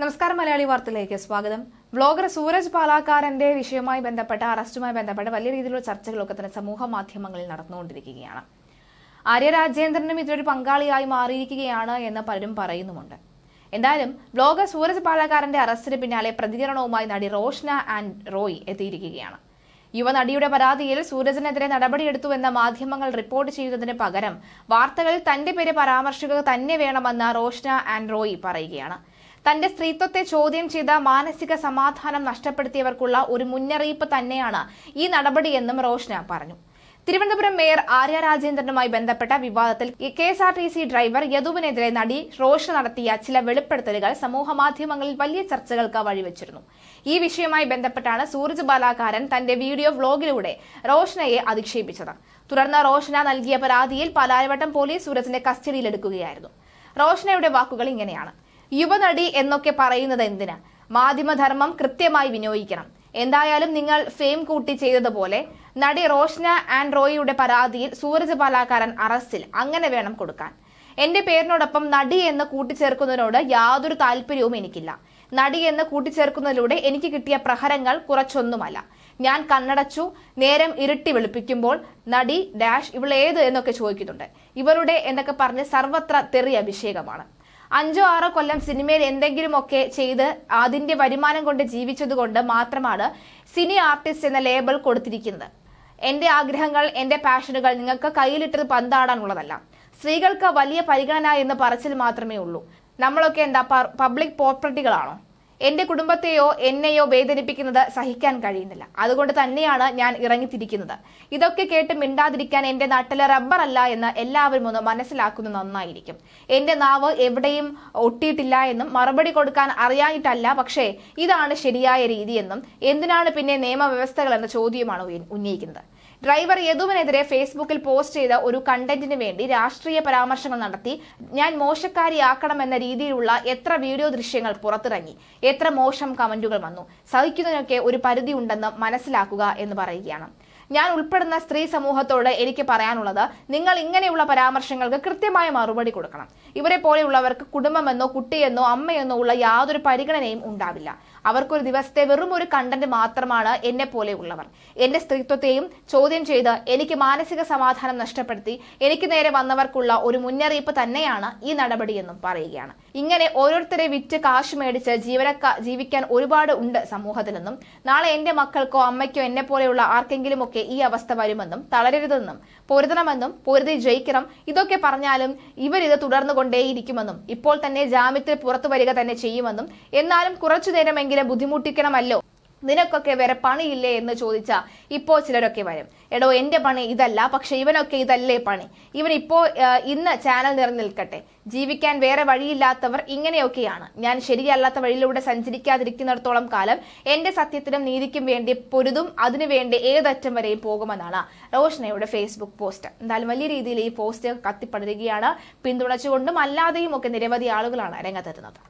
നമസ്കാരം മലയാളി വാർത്തയിലേക്ക് സ്വാഗതം. വ്ളോഗർ സൂരജ് പാലാക്കാരന്റെ വിഷയവുമായി ബന്ധപ്പെട്ട അറസ്റ്റുമായി ബന്ധപ്പെട്ട് വലിയ രീതിയിലുള്ള ചർച്ചകളൊക്കെ തന്നെ സമൂഹ മാധ്യമങ്ങളിൽ നടന്നുകൊണ്ടിരിക്കുകയാണ്. ആര്യ രാജേന്ദ്രനും ഇതിലൊരു പങ്കാളിയായി മാറിയിരിക്കുകയാണ് എന്ന് പലരും പറയുന്നുമുണ്ട്. എന്തായാലും വ്ളോഗർ സൂരജ് പാലാക്കാരന്റെ അറസ്റ്റിന് പിന്നാലെ പ്രതികരണവുമായി നടി റോഷ്ന ആൻഡ് റോയ് എത്തിയിരിക്കുകയാണ്. യുവനടിയുടെ പരാതിയിൽ സൂരജിനെതിരെ നടപടിയെടുത്തുവെന്ന മാധ്യമങ്ങൾ റിപ്പോർട്ട് ചെയ്യുന്നതിന് പകരം വാർത്തകളിൽ തന്റെ പേര് പരാമർശിക്കുക തന്നെ വേണമെന്ന് റോഷ്ന ആൻഡ് റോയ് പറയുകയാണ്. തന്റെ സ്ത്രീത്വത്തെ ചോദ്യം ചെയ്ത മാനസിക സമാധാനം നഷ്ടപ്പെടുത്തിയവർക്കുള്ള ഒരു മുന്നറിയിപ്പ് തന്നെയാണ് ഈ നടപടിയെന്നും റോഷ്ന പറഞ്ഞു. തിരുവനന്തപുരം മേയർ ആര്യ രാജേന്ദ്രനുമായി ബന്ധപ്പെട്ട വിവാദത്തിൽ K S R T C driver യദുവിനെതിരെ നടി റോഷ നടത്തിയ ചില വെളിപ്പെടുത്തലുകൾ സമൂഹമാധ്യമങ്ങളിൽ വലിയ ചർച്ചകൾക്ക് വഴിവെച്ചിരുന്നു. ഈ വിഷയവുമായി ബന്ധപ്പെട്ടാണ് സൂരജ് ബാലാകാരൻ തന്റെ വീഡിയോ വ്ലോഗിലൂടെ റോഷനയെ അധിക്ഷേപിച്ചത്. തുടർന്ന് റോഷന നൽകിയ പരാതിയിൽ പാലാരിവട്ടം പോലീസ് സൂരജിന്റെ കസ്റ്റഡിയിലെടുക്കുകയായിരുന്നു. റോഷനയുടെ വാക്കുകൾ ഇങ്ങനെയാണ്. യുവനടി എന്നൊക്കെ പറയുന്നത് എന്തിന്? മാധ്യമധർമ്മം കൃത്യമായി വിനിയോഗിക്കണം. എന്തായാലും നിങ്ങൾ ഫെയിം കൂട്ടി ചെയ്തതുപോലെ നടി റോഷ്ന ആൻഡ് റോയിയുടെ പരാതിയിൽ സൂരജ് പാലാക്കാരൻ അറസ്റ്റിൽ. അങ്ങനെ വേണം കൊടുക്കാൻ. എന്റെ പേരിനോടൊപ്പം നടി എന്ന് കൂട്ടിച്ചേർക്കുന്നതിനോട് യാതൊരു താല്പര്യവും എനിക്കില്ല. നടി എന്ന് കൂട്ടിച്ചേർക്കുന്നതിലൂടെ എനിക്ക് കിട്ടിയ പ്രഹരങ്ങൾ കുറച്ചൊന്നുമല്ല. ഞാൻ കണ്ണടച്ചു നേരം ഇരുട്ടി വെളുപ്പിക്കുമ്പോൾ നടി ഡാഷ് ഇവളേത് എന്നൊക്കെ ചോദിക്കുന്നുണ്ട്. ഇവരുടെ എന്നൊക്കെ പറഞ്ഞ് സർവത്ര തെറി അഭിഷേകമാണ്. അഞ്ചോ ആറോ കൊല്ലം സിനിമയിൽ എന്തെങ്കിലുമൊക്കെ ചെയ്ത് അതിന്റെ വരുമാനം കൊണ്ട് ജീവിച്ചതുകൊണ്ട് മാത്രമാണ് സിനി ആർട്ടിസ്റ്റ് എന്ന ലേബൽ കൊടുത്തിരിക്കുന്നത്. എന്റെ ആഗ്രഹങ്ങൾ എന്റെ പാഷനുകൾ നിങ്ങൾക്ക് കയ്യിലിട്ടത് പന്താടാനുള്ളതല്ല സ്ത്രീകൾക്ക് വലിയ പരിഗണന എന്ന് പറച്ചിൽ മാത്രമേ ഉള്ളൂ. നമ്മളൊക്കെ എന്താ പബ്ലിക് പ്രോപ്പർട്ടികളാണോ? എന്റെ കുടുംബത്തെയോ എന്നെയോ വേദനിപ്പിക്കുന്നത് സഹിക്കാൻ കഴിയുന്നില്ല. അതുകൊണ്ട് തന്നെയാണ് ഞാൻ ഇറങ്ങിത്തിരിക്കുന്നത്. ഇതൊക്കെ കേട്ട് മിണ്ടാതിരിക്കാൻ എന്റെ നാട്ടിലെ റബ്ബർ അല്ല എന്ന് എല്ലാവരും ഒന്ന് മനസ്സിലാക്കുന്നത് നന്നായിരിക്കും. എന്റെ നാവ് എവിടെയും ഒട്ടിയിട്ടില്ല എന്നും മറുപടി കൊടുക്കാൻ അറിയായിട്ടല്ല പക്ഷേ ഇതാണ് ശരിയായ രീതിയെന്നും എന്തിനാണ് പിന്നെ നിയമവ്യവസ്ഥകൾ എന്ന ചോദ്യമാണ് ഉന്നയിക്കുന്നത്. ഡ്രൈവർ യദുവിനെതിരെ ഫേസ്ബുക്കിൽ പോസ്റ്റ് ചെയ്ത ഒരു കണ്ടന്റിന് വേണ്ടി രാഷ്ട്രീയ പരാമർശങ്ങൾ നടത്തി. ഞാൻ മോശക്കാരിയാക്കണമെന്ന രീതിയിലുള്ള എത്ര വീഡിയോ ദൃശ്യങ്ങൾ പുറത്തിറങ്ങി. എത്ര മോശം കമന്റുകൾ വന്നു. സഹിക്കുന്നതിനൊക്കെ ഒരു പരിധി ഉണ്ടെന്ന് മനസ്സിലാക്കുക എന്ന് പറയുകയാണ്. ഞാൻ ഉൾപ്പെടുന്ന സ്ത്രീ സമൂഹത്തോട് എനിക്ക് പറയാനുള്ളത് നിങ്ങൾ ഇങ്ങനെയുള്ള പരാമർശങ്ങൾക്ക് കൃത്യമായ മറുപടി കൊടുക്കണം. ഇവരെ പോലെയുള്ളവർക്ക് കുടുംബമെന്നോ കുട്ടിയെന്നോ അമ്മയെന്നോ ഉള്ള യാതൊരു പരിഗണനയും ഉണ്ടാവില്ല. അവർക്കൊരു ദിവസത്തെ വെറും ഒരു കണ്ടന്റ് മാത്രമാണ് എന്നെ പോലെയുള്ളവർ എന്റെ സ്ത്രീത്വത്തെയും ചോദ്യം ചെയ്ത് എനിക്ക് മാനസിക സമാധാനം നഷ്ടപ്പെടുത്തി എനിക്ക് നേരെ വന്നവർക്കുള്ള ഒരു മുന്നറിയിപ്പ് തന്നെയാണ് ഈ നടപടിയെന്നും പറയുകയാണ്. ഇങ്ങനെ ഓരോരുത്തരെ വിറ്റ് കാശ് മേടിച്ച് ജീവനക്കാ ജീവിക്കാൻ ഒരുപാട് ഉണ്ട് സമൂഹത്തിലെന്നും നാളെ എന്റെ മക്കൾക്കോ അമ്മയ്ക്കോ എന്നെ പോലെയുള്ള ആർക്കെങ്കിലുമൊക്കെ ഈ അവസ്ഥ വരുമെന്നും തളരരുതെന്നും പൊരുതണമെന്നും പൊരുതി ജയിക്കണം ഇതൊക്കെ പറഞ്ഞാലും ഇവരിത് തുടർന്നു കൊണ്ടേയിരിക്കുമെന്നും ഇപ്പോൾ തന്നെ ജാമ്യത്തിൽ പുറത്തു വരിക തന്നെ ചെയ്യുമെന്നും എന്നാലും കുറച്ചു നേരമെങ്കിലും ബുദ്ധിമുട്ടിക്കണമല്ലോ? നിനക്കൊക്കെ വേറെ പണിയില്ലേ എന്ന് ചോദിച്ചാ ഇപ്പോ ചിലരൊക്കെ വരും. എടോ എന്റെ പണി ഇതല്ല പക്ഷെ ഇവനൊക്കെ ഇതല്ലേ പണി. ഇവൻ ഇപ്പോ ഇന്ന് ചാനൽ നിറഞ്ഞു നിൽക്കട്ടെ ജീവിക്കാൻ വേറെ വഴിയില്ലാത്തവർ ഇങ്ങനെയൊക്കെയാണ്. ഞാൻ ശരിയല്ലാത്ത വഴിയിലൂടെ സഞ്ചരിക്കാതിരിക്കുന്നിടത്തോളം കാലം എന്റെ സത്യത്തിനും നീതിക്കും വേണ്ടി പൊരുതും അതിനുവേണ്ടി ഏതറ്റം വരെയും പോകുമെന്നാണ് റോഷനയുടെ ഫേസ്ബുക്ക് പോസ്റ്റ്. എന്തായാലും വലിയ രീതിയിൽ ഈ പോസ്റ്റ് കത്തിപ്പടരുകയാണ് പിന്തുണച്ചുകൊണ്ടും അല്ലാതെയും ഒക്കെ നിരവധി ആളുകളാണ് രംഗത്തെത്തുന്നത്.